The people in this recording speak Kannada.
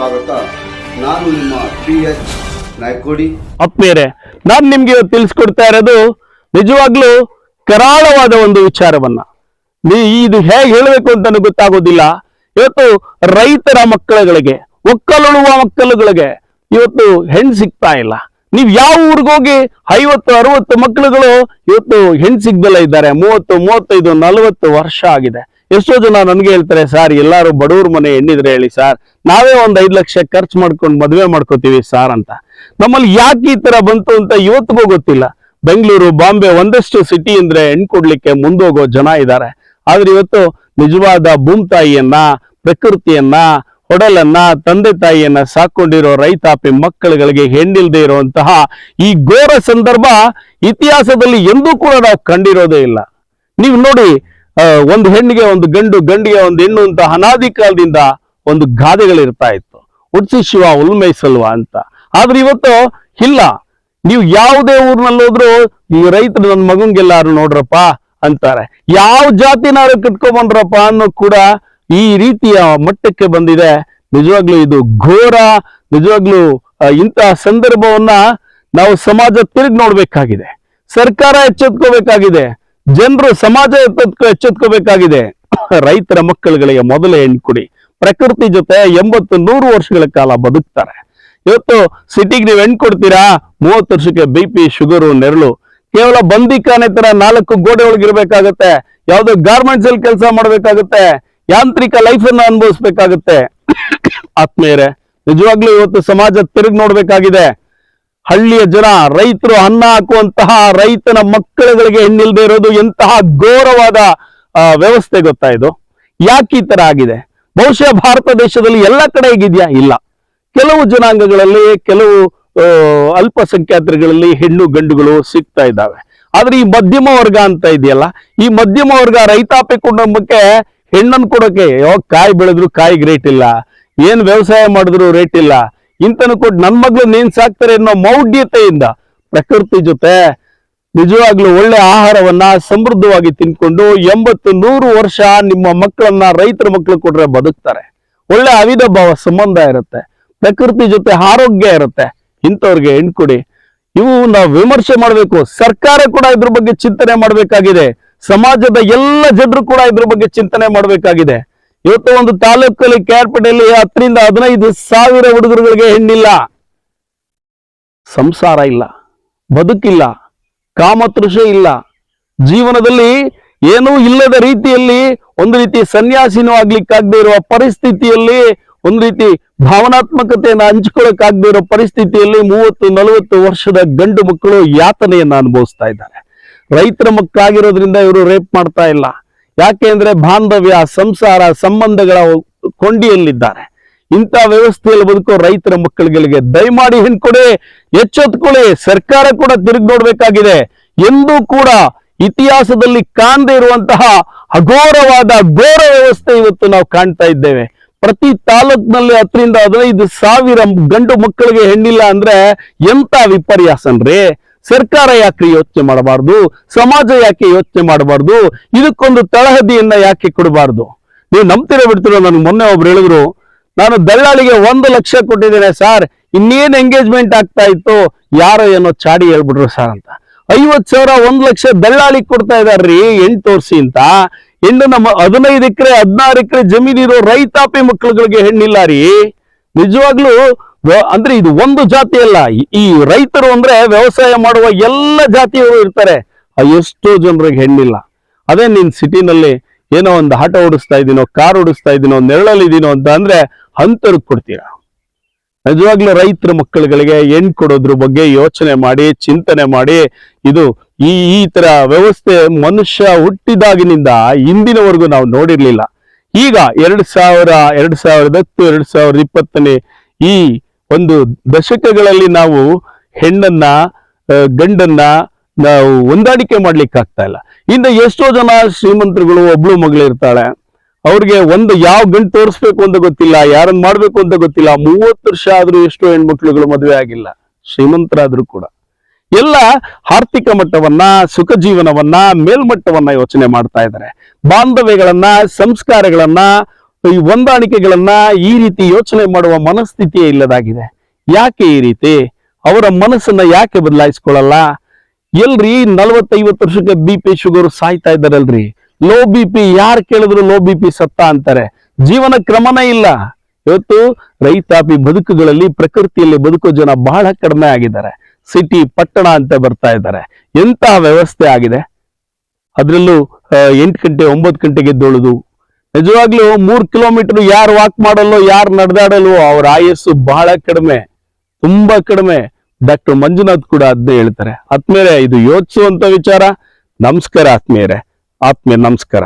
ಸ್ವಾಗತ. ನಾನು ನಿಮ್ಮ ಪಿ ಎಚ್ ನಾಯ್ಕೋಡಿ. ಅಪ್ಪೇರೆ, ನಾನು ನಿಮ್ಗೆ ಇವತ್ತು ತಿಳಿಸ್ಕೊಡ್ತಾ ಇರೋದು ನಿಜವಾಗ್ಲೂ ಕರಾಳವಾದ ಒಂದು ವಿಚಾರವನ್ನ. ನೀ- ಇದು ಹೇಗೆ ಹೇಳಬೇಕು ಅಂತ ಗೊತ್ತಾಗೋದಿಲ್ಲ. ಇವತ್ತು ರೈತರ ಮಕ್ಕಳುಗಳಿಗೆ, ಒಕ್ಕಲುಳುವ ಮಕ್ಕಳುಗಳಿಗೆ ಇವತ್ತು ಹೆಣ್ ಸಿಗ್ತಾ ಇಲ್ಲ. ನೀವು ಯಾವ ಊರಿಗೋಗಿ ಐವತ್ತು, ಅರವತ್ತು ಮಕ್ಕಳುಗಳು ಇವತ್ತು ಹೆಣ್ ಸಿಗ್ದಲ್ಲ ಇದ್ದಾರೆ. ಮೂವತ್ತು, ಮೂವತ್ತೈದು, ನಲವತ್ತು ವರ್ಷ ಆಗಿದೆ. ಎಷ್ಟೋ ಜನ ನನಗೆ ಹೇಳ್ತಾರೆ, ಸರ್, ಎಲ್ಲರೂ ಬಡವ್ರ ಮನೆ ಹೆಣ್ಣಿದ್ರೆ ಹೇಳಿ, ಸರ್. ನಾವೇ ಒಂದು ಐದು ಲಕ್ಷ ಖರ್ಚು ಮಾಡ್ಕೊಂಡು ಮದುವೆ ಮಾಡ್ಕೋತೀವಿ, ಸಾರ್, ಅಂತ. ನಮ್ಮಲ್ಲಿ ಯಾಕೆ ಈ ತರ ಬಂತು ಅಂತ ಇವತ್ತಿಗೂ ಗೊತ್ತಿಲ್ಲ. ಬೆಂಗಳೂರು, ಬಾಂಬೆ ಒಂದಷ್ಟು ಸಿಟಿ ಅಂದ್ರೆ ಹೆಣ್ಣು ಕೊಡ್ಲಿಕ್ಕೆ ಮುಂದೋಗೋ ಜನ ಇದ್ದಾರೆ ಆದ್ರೆ ಇವತ್ತು ನಿಜವಾದ ಭೂಮ್ತಾಯಿಯನ್ನ ಪ್ರಕೃತಿಯನ್ನ ಹೊಡಲನ್ನ ತಂದೆ ತಾಯಿಯನ್ನ ಸಾಕೊಂಡಿರೋ ರೈತಾಪಿ ಮಕ್ಕಳುಗಳಿಗೆ ಹೆಣ್ಣಿಲ್ದೇ ಇರುವಂತಹ ಈ ಘೋರ ಸಂದರ್ಭ ಇತಿಹಾಸದಲ್ಲಿ ಎಂದೂ ಕೂಡ ನಾವು ಕಂಡಿರೋದೇ ಇಲ್ಲ. ನೀವು ನೋಡಿ ಒಂದು ಹೆಣ್ಣಿಗೆ ಒಂದು ಗಂಡು, ಗಂಡಿಗೆ ಒಂದು ಹೆಣ್ಣು ಅಂತ ಅನಾದಿ ಕಾಲದಿಂದ ಒಂದು ಗಾದೆಗಳಿರ್ತಾ ಇತ್ತು. ಉಡ್ಸಿ ಶಿವ ಉಲ್ಮೈಸಲ್ವ ಅಂತ. ಆದ್ರೆ ಇವತ್ತು ಇಲ್ಲ. ನೀವು ಯಾವುದೇ ಊರ್ನಲ್ಲಿ ಹೋದ್ರು ಈ ರೈತರು ನನ್ನ ಮಗಂಗೆಲ್ಲಾರು ನೋಡ್ರಪ್ಪ ಅಂತಾರೆ. ಯಾವ ಜಾತಿನಾರು ಕಟ್ಕೊಂಡ್ಬಂದ್ರಪ್ಪ ಅನ್ನೋ ಕೂಡ ಈ ರೀತಿಯ ಮಟ್ಟಕ್ಕೆ ಬಂದಿದೆ. ನಿಜವಾಗ್ಲೂ ಇದು ಘೋರ, ನಿಜವಾಗ್ಲೂ ಇಂತಹ ಸಂದರ್ಭವನ್ನ ನಾವು ಸಮಾಜ ತಿರುಗಿ ನೋಡ್ಬೇಕಾಗಿದೆ. ಸರ್ಕಾರ ಎಚ್ಚೆತ್ಕೋಬೇಕಾಗಿದೆ. ಜನರು ಸಮಾಜ ಎಚ್ಚೆತ್ಕೊ ಎಚ್ಚೆತ್ಕೋಬೇಕಾಗಿದೆ. ರೈತರ ಮಕ್ಕಳುಗಳಿಗೆ ಮೊದಲೇ ಹೆಣ್ಕೊಡಿ ಪ್ರಕೃತಿ ಜೊತೆ ಎಂಬತ್ತು ನೂರು ವರ್ಷಗಳ ಕಾಲ ಬದುಕ್ತಾರೆ. ಇವತ್ತು ಸಿಟಿಗೆ ನೀವು ಹೆಣ್ಣು ಕೊಡ್ತೀರಾ? ಮೂವತ್ತು ವರ್ಷಕ್ಕೆ ಬಿ ಪಿ, ಶುಗರು, ನೆರಳು. ಕೇವಲ ಬಂದಿಕಾನೆ ತರ ನಾಲ್ಕು ಗೋಡೆ ಒಳಗಿರ್ಬೇಕಾಗತ್ತೆ ಯಾವ್ದೋ ಗಾರ್ಮೆಂಟ್ಸ್ ಅಲ್ಲಿ ಕೆಲಸ ಮಾಡ್ಬೇಕಾಗತ್ತೆ. ಯಾಂತ್ರಿಕ ಲೈಫ್ ಅನ್ನ ಅನುಭವಿಸ್ಬೇಕಾಗತ್ತೆ. ಆತ್ಮೀಯರೇ, ನಿಜವಾಗ್ಲೂ ಇವತ್ತು ಸಮಾಜ ತಿರುಗಿ ನೋಡ್ಬೇಕಾಗಿದೆ. ಹಳ್ಳಿಯ ಜನ, ರೈತರು ಅನ್ನ ಹಾಕುವಂತಹ ರೈತನ ಮಕ್ಕಳುಗಳಿಗೆ ಹೆಣ್ಣಿಲ್ದೇ ಇರೋದು ಎಂತಹ ಘೋರವಾದ ವ್ಯವಸ್ಥೆ ಗೊತ್ತಾ ಇದು? ಯಾಕೆ ಈ ತರ ಆಗಿದೆ? ಬಹುಶಃ ಭಾರತ ದೇಶದಲ್ಲಿ ಎಲ್ಲ ಕಡೆ ಹೇಗಿದ್ಯಾ? ಇಲ್ಲ. ಕೆಲವು ಜನಾಂಗಗಳಲ್ಲಿ, ಕೆಲವು ಅಲ್ಪಸಂಖ್ಯಾತರುಗಳಲ್ಲಿ ಹೆಣ್ಣು ಗಂಡುಗಳು ಸಿಗ್ತಾ ಇದ್ದಾವೆ. ಆದ್ರೆ ಈ ಮಧ್ಯಮ ವರ್ಗ ಅಂತ ಇದೆಯಲ್ಲ, ಈ ಮಧ್ಯಮ ವರ್ಗ ರೈತಾಪಿ ಕುಟುಂಬಕ್ಕೆ ಹೆಣ್ಣನ್ನು ಕೊಡೋಕೆ ಕಾಯಿ ಬೆಳೆದ್ರು ಕಾಯಿಗೆ ರೇಟ್ ಇಲ್ಲ, ಏನ್ ವ್ಯವಸಾಯ ಮಾಡಿದ್ರು ರೇಟ್ ಇಲ್ಲ ಇಂತನು ಕೊಟ್ಟು ನನ್ ಮಗ್ಳು ನೀನ್ ಸಾಕ್ತಾರೆ ಅನ್ನೋ ಮೌಢ್ಯತೆಯಿಂದ ಪ್ರಕೃತಿ ಜೊತೆ ನಿಜವಾಗ್ಲೂ ಒಳ್ಳೆ ಆಹಾರವನ್ನ ಸಮೃದ್ಧವಾಗಿ ತಿನ್ಕೊಂಡು ಎಂಬತ್ತು ನೂರು ವರ್ಷ ನಿಮ್ಮ ಮಕ್ಕಳನ್ನ ರೈತರ ಮಕ್ಕಳು ಕೊಟ್ರೆ ಬದುಕ್ತಾರೆ. ಒಳ್ಳೆ ಅವಿಧ ಭಾವ, ಸಂಬಂಧ ಇರುತ್ತೆ. ಪ್ರಕೃತಿ ಜೊತೆ ಆರೋಗ್ಯ ಇರುತ್ತೆ. ಇಂಥವ್ರಿಗೆ ಹೆಣ್ಕೊಡಿ, ಇವು ನಾವು ವಿಮರ್ಶೆ ಮಾಡಬೇಕು. ಸರ್ಕಾರ ಕೂಡ ಇದ್ರ ಬಗ್ಗೆ ಚಿಂತನೆ ಮಾಡಬೇಕಾಗಿದೆ. ಸಮಾಜದ ಎಲ್ಲ ಜನರು ಕೂಡ ಇದ್ರ ಬಗ್ಗೆ ಚಿಂತನೆ ಮಾಡಬೇಕಾಗಿದೆ. ಇವತ್ತು ಒಂದು ತಾಲೂಕಲ್ಲಿ ಕ್ಯಾರ್ಪೇಟೆಯಲ್ಲಿ ಹತ್ತರಿಂದ ಹದಿನೈದು ಸಾವಿರ ಹುಡುಗರುಗಳಿಗೆ ಹೆಣ್ಣಿಲ್ಲ. ಸಂಸಾರ ಇಲ್ಲ, ಬದುಕಿಲ್ಲ, ಕಾಮತೃಷೆ ಇಲ್ಲ. ಜೀವನದಲ್ಲಿ ಏನೂ ಇಲ್ಲದ ರೀತಿಯಲ್ಲಿ ಒಂದು ರೀತಿ ಸನ್ಯಾಸಿನೂ ಆಗ್ಲಿಕ್ಕಾಗದೇ ಇರುವ ಪರಿಸ್ಥಿತಿಯಲ್ಲಿ, ಒಂದು ರೀತಿ ಭಾವನಾತ್ಮಕತೆಯನ್ನು ಹಂಚಿಕೊಳ್ಳಕ್ಕಾಗದೆ ಇರೋ ಪರಿಸ್ಥಿತಿಯಲ್ಲಿ ಮೂವತ್ತು, ನಲವತ್ತು ವರ್ಷದ ಗಂಡು ಮಕ್ಕಳು ಯಾತನೆಯನ್ನು ಅನುಭವಿಸ್ತಾ ಇದ್ದಾರೆ. ರೈತರ ಮಕ್ಕಳಾಗಿರೋದ್ರಿಂದ ಇವರು ರೇಪ್ ಮಾಡ್ತಾ ಇಲ್ಲ. ಯಾಕೆ ಅಂದ್ರೆ ಬಾಂಧವ್ಯ, ಸಂಸಾರ, ಸಂಬಂಧಗಳ ಕೊಂಡಿಯಲ್ಲಿದ್ದಾರೆ. ಇಂಥ ವ್ಯವಸ್ಥೆಯಲ್ಲಿ ಬದುಕೋ ರೈತರ ಮಕ್ಕಳುಗಳಿಗೆ ದಯಮಾಡಿ ಹಿಂದ್ಕೊಡಿ ಎಚ್ಚೆತ್ಕೊಳ್ಳಿ, ಸರ್ಕಾರ ಕೂಡ ತಿರುಗಿ ನೋಡ್ಬೇಕಾಗಿದೆ. ಎಂದೂ ಕೂಡ ಇತಿಹಾಸದಲ್ಲಿ ಕಾಣದೇ ಇರುವಂತಹ ಅಘೋರವಾದ ಘೋರ ವ್ಯವಸ್ಥೆ ಇವತ್ತು ನಾವು ಕಾಣ್ತಾ ಇದ್ದೇವೆ. ಪ್ರತಿ ತಾಲೂಕ್ನಲ್ಲಿ ಹತ್ತರಿಂದ ಹದಿನೈದು ಸಾವಿರ ಗಂಡು ಮಕ್ಕಳಿಗೆ ಹೆಣ್ಣಿಲ್ಲ ಅಂದ್ರೆ ಎಂತ ವಿಪರ್ಯಾಸನ್ರಿ ಸರ್ಕಾರ ಯಾಕೆ ಯೋಚನೆ ಮಾಡಬಾರ್ದು? ಸಮಾಜ ಯಾಕೆ ಯೋಚನೆ ಮಾಡಬಾರ್ದು? ಇದಕ್ಕೊಂದು ತಳಹದಿಯನ್ನ ಯಾಕೆ ಕೊಡಬಾರ್ದು? ನೀವು ನಂಬ್ತಿರೋ ಬಿಡ್ತಿರೋ? ನನ್ಗೆ ಮೊನ್ನೆ ಒಬ್ರು ಹೇಳಿದ್ರು, ನಾನು ದಲ್ಲಾಳಿಗೆ ಒಂದು ಲಕ್ಷ ಕೊಟ್ಟಿದ್ದೇನೆ ಸರ್, ಇನ್ನೇನು ಎಂಗೇಜ್ಮೆಂಟ್ ಆಗ್ತಾ ಇತ್ತು? ಯಾರೋ ಏನೋ ಚಾಡಿ ಹೇಳ್ಬಿಟ್ರು ಸರ್ ಅಂತ. ಐವತ್ ಸಾವಿರ ಒಂದ್ ಲಕ್ಷ ದಲ್ಲಾಳಿ ಕೊಡ್ತಾ ಇದಾರ್ರಿ ಎಂಟು ತೋರ್ಸಿ ಅಂತ. ಹೆಣ್ಣು ನಮ್ಮ ಹದಿನೈದು ಎಕರೆ, ಹದಿನಾರು ಎಕರೆ ಜಮೀನಿರೋ ರೈತಾಪಿ ಮಕ್ಕಳುಗಳಿಗೆ ಹೆಣ್ಣಿಲ್ಲ ರೀ. ನಿಜವಾಗ್ಲೂ ಅಂದ್ರೆ ಇದು ಒಂದು ಜಾತಿ ಅಲ್ಲ. ಈ- ರೈತರು ಅಂದ್ರೆ ವ್ಯವಸಾಯ ಮಾಡುವ ಎಲ್ಲ ಜಾತಿಯವರು ಇರ್ತಾರೆ. ಎಷ್ಟೋ ಜನರಿಗೆ ಹೆಣ್ಣಿಲ್ಲ. ಅದೇ ನೀನ್ ಸಿಟಿನಲ್ಲಿ ಏನೋ ಒಂದು ಆಟ ಓಡಿಸ್ತಾ ಇದ್ದೀನೋ ಕಾರ್ ಓಡಿಸ್ತಾ ಇದೀನೋ, ನೆರಳಲ್ಲಿ ಇದೀನೋ ಅಂತ ಅಂದ್ರೆ ಹಂತರು ಕೊಡ್ತೀರಾ? ನಿಜವಾಗ್ಲೂ ರೈತರ ಮಕ್ಕಳುಗಳಿಗೆ ಹೆಣ್ ಕೊಡೋದ್ರ ಬಗ್ಗೆ ಯೋಚನೆ ಮಾಡಿ, ಚಿಂತನೆ ಮಾಡಿ, ಇದು ಈ ಈ ತರ ವ್ಯವಸ್ಥೆ ಮನುಷ್ಯ ಹುಟ್ಟಿದಾಗಿನಿಂದ ಇಂದಿನವರೆಗೂ ನಾವು ನೋಡಿರ್ಲಿಲ್ಲ. ಈಗ ಎರಡ್ ಸಾವಿರ, ಎರಡ್ ಸಾವಿರದ ಹತ್ತು, ಎರಡ್ ಸಾವಿರದ ಇಪ್ಪತ್ತನೇ ಈ ಒಂದು ದಶಕಗಳಲ್ಲಿ ನಾವು ಹೆಣ್ಣನ್ನ ಗಂಡನ್ನ ನಾವು ಹೊಂದಾಣಿಕೆ ಮಾಡ್ಲಿಕ್ಕೆ ಆಗ್ತಾ ಇಲ್ಲ. ಇನ್ನು ಎಷ್ಟೋ ಜನ ಶ್ರೀಮಂತರುಗಳು, ಒಬ್ಳು ಮಗಳು ಇರ್ತಾಳೆ. ಅವ್ರಿಗೆ ಒಂದು ಯಾವ ಗಂಟು ತೋರಿಸ್ಬೇಕು ಅಂತ ಗೊತ್ತಿಲ್ಲ, ಯಾರನ್ನ ಮಾಡ್ಬೇಕು ಅಂತ ಗೊತ್ತಿಲ್ಲ. ಮೂವತ್ತು ವರ್ಷ ಆದ್ರೂ ಎಷ್ಟೋ ಹೆಣ್ಮಕ್ಳುಗಳು ಮದುವೆ ಆಗಿಲ್ಲ. ಶ್ರೀಮಂತರಾದ್ರೂ ಕೂಡ. ಎಲ್ಲ ಆರ್ಥಿಕ ಮಟ್ಟವನ್ನ, ಸುಖ ಜೀವನವನ್ನ, ಮೇಲ್ಮಟ್ಟವನ್ನ ಯೋಚನೆ ಮಾಡ್ತಾ ಇದ್ದಾರೆ. ಬಾಂಧವ್ಯಗಳನ್ನ, ಸಂಸ್ಕಾರಗಳನ್ನ ಈ ಹೊಂದಾಣಿಕೆಗಳನ್ನ ಈ ರೀತಿ ಯೋಚನೆ ಮಾಡುವ ಮನಸ್ಥಿತಿಯೇ ಇಲ್ಲದಾಗಿದೆ. ಯಾಕೆ ಈ ರೀತಿ? ಅವರ ಮನಸ್ಸನ್ನ ಯಾಕೆ ಬದಲಾಯಿಸ್ಕೊಳ್ಳಲ್ಲ? ಎಲ್ರಿ ನಲವತ್ತೈವತ್ತು ವರ್ಷಕ್ಕೆ ಬಿ ಪಿ ಶುಗರ್ ಸಾಯ್ತಾ ಇದ್ದಾರಲ್ರಿ. ಲೋ ಬಿ ಪಿ ಯಾರು ಕೇಳಿದ್ರು ಲೋ ಬಿ ಪಿ ಸತ್ತ ಅಂತಾರೆ. ಜೀವನ ಕ್ರಮನೇ ಇಲ್ಲ. ಇವತ್ತು ರೈತಾಪಿ ಬದುಕುಗಳಲ್ಲಿ ಪ್ರಕೃತಿಯಲ್ಲಿ ಬದುಕೋ ಜನ ಬಹಳ ಕಡಿಮೆ ಆಗಿದ್ದಾರೆ. ಸಿಟಿ ಪಟ್ಟಣ ಅಂತ ಬರ್ತಾ ಇದ್ದಾರೆ. ಎಂತಹ ವ್ಯವಸ್ಥೆ ಆಗಿದೆ? ಅದ್ರಲ್ಲೂ ಎಂಟು ಗಂಟೆ, ಒಂಬತ್ತು ಗಂಟೆಗೆ ಎದ್ದೊಳುದು ನಿಜವಾಗ್ಲೂ ಮೂರ್ ಕಿಲೋಮೀಟರ್ ಯಾರು ವಾಕ್ ಮಾಡಲ್ಲೋ ಯಾರು ನಡೆದಾಡಲ್ವೋ, ಅವ್ರ ಆಯಸ್ಸು ಬಹಳ ಕಡಿಮೆ, ತುಂಬಾ ಕಡಿಮೆ. ಡಾಕ್ಟರ್ ಮಂಜುನಾಥ್ ಕೂಡ ಅದನ್ನೇ ಹೇಳ್ತಾರೆ. ಆತ್ಮೇರೆ ಇದು ಯೋಚಿಸುವಂತ ವಿಚಾರ. ನಮಸ್ಕಾರ ಆತ್ಮೀಯರೇ. ಆತ್ಮೀಯ ನಮಸ್ಕಾರ.